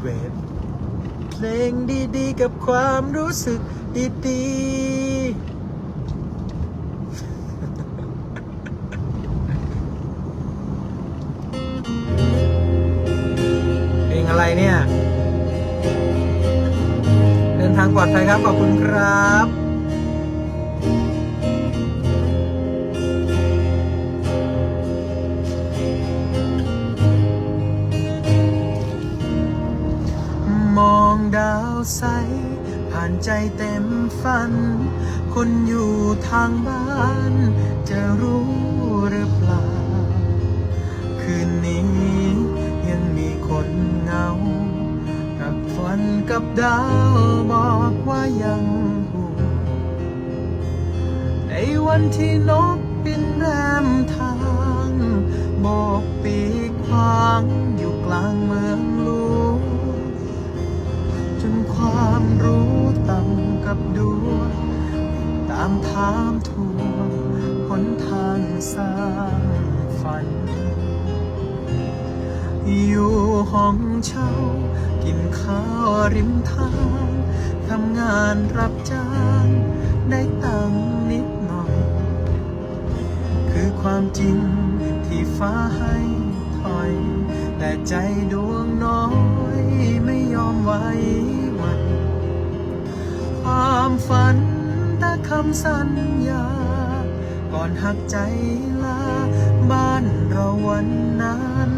เวทเพลงดีๆ กับความรู้สึกดีๆเพลงอะไรเนี่ย เดินทางปลอดภัยครับ ขอบคุณครับาวใส ผ่านใจเต็มฝัน คนอยู่ทางบ้าน จะรู้หรือเปล่า คืนนี้ยังมีคนเหงา กับฝันกับดาวบอกว่ายังห่วงในวันที่นกบินแรมทางโบกปีกวางอยู่กลางเมือง กับดวงตามถามทวงหนทางสร้างฝัน อยู่ห้องเช่า กินข้าวริมทางทำงานรับจ้างได้ตังนิดหน่อย คือความจริงที่ฟ้าให้ถอย แต่ใจดวงน้อยไม่ยอมไว้ ความฝันแต่คำสัญญา ก่อนหักใจลา บ้านเราวันนั้น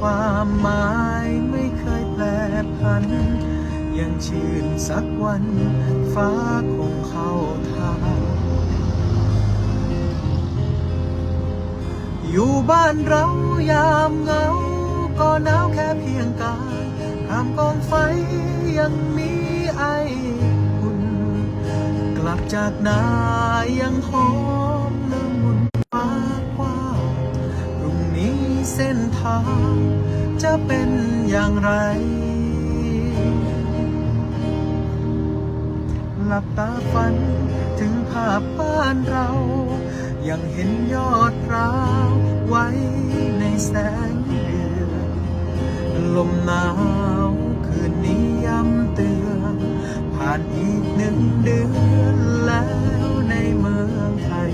ความหมายไม่เคยแปรผัน ยังชื่นสักวัน ฟ้าคงเข้าทางอยู่บ้านเรายามเหงา ก็หนาวแค่เพียงกาย ข้ามกองไฟยังมีไออุ่น กลับจากนายังหอมละมุนฟ้ากว้างพรุ่งนี้เส้นทาง จะเป็นอย่างไร หลับตาฝันถึงภาพบ้านเรา ยังเห็นยอดร้าวไว้ในแสงเดือนลมหนาวำเตือนผ่านอีกหนึ่งเดือนแล้วในเมืองไทย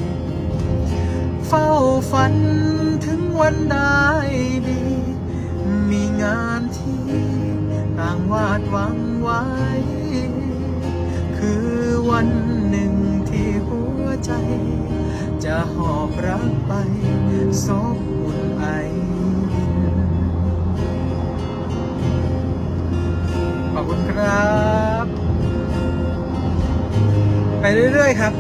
เฝ้าฝันถึงวันได้ดี มีงานที่ต่างวาดหวังไว้ คือวันหนึ่งที่หัวใจ จะหอบรักไปซบอุ่น อบคุณครับ ไปเรื่อย ๆ ครับ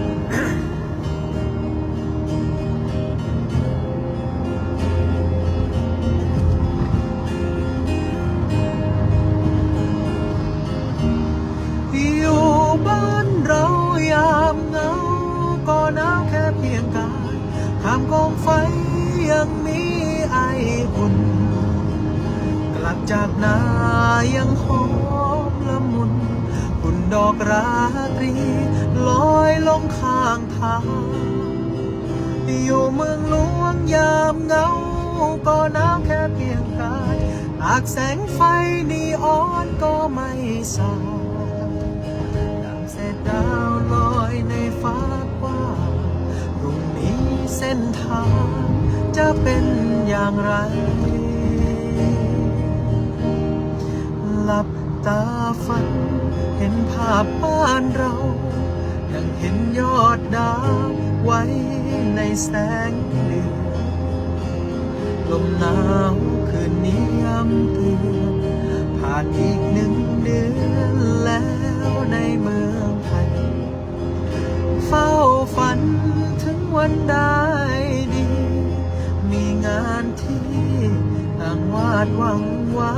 อยู่บ้านเรายามเงาก็หนาวแค่เพียงกายข้ามกองไฟยังมีไออุ่น กลับจากนายังหอม ดอกราตรีลอยลงข้างทางอยู่เมืองหลวงยามเงาก็นาวแค่เพียงกายตากแสงไฟนีออนก็ไม่สางดังเศษดาวลอยในฟ้ากว้างพรุ่งนี้เส้นทางจะเป็นอย่างไร หลับตาฝัน เห็นภาพบ้านเรา ยังเห็นยอดดาวไว้ในแสงเดือนลมหนาวคืนนี้ย้ำเตือนผ่านอีกหนึ่งเดือนแล้วในเมืองไทย เฝ้าฝันถึงวันได้ดี มีงานที่ต่างวาดหวังไว้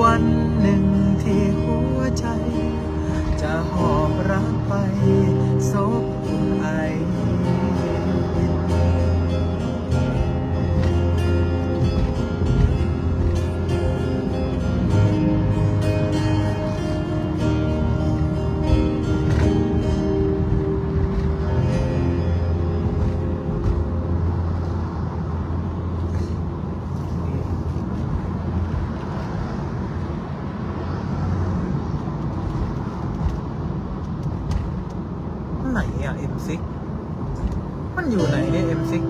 วันหนึ่งที่หัวใจ จะหอบรักไปซบอุ่นไอ อะ M6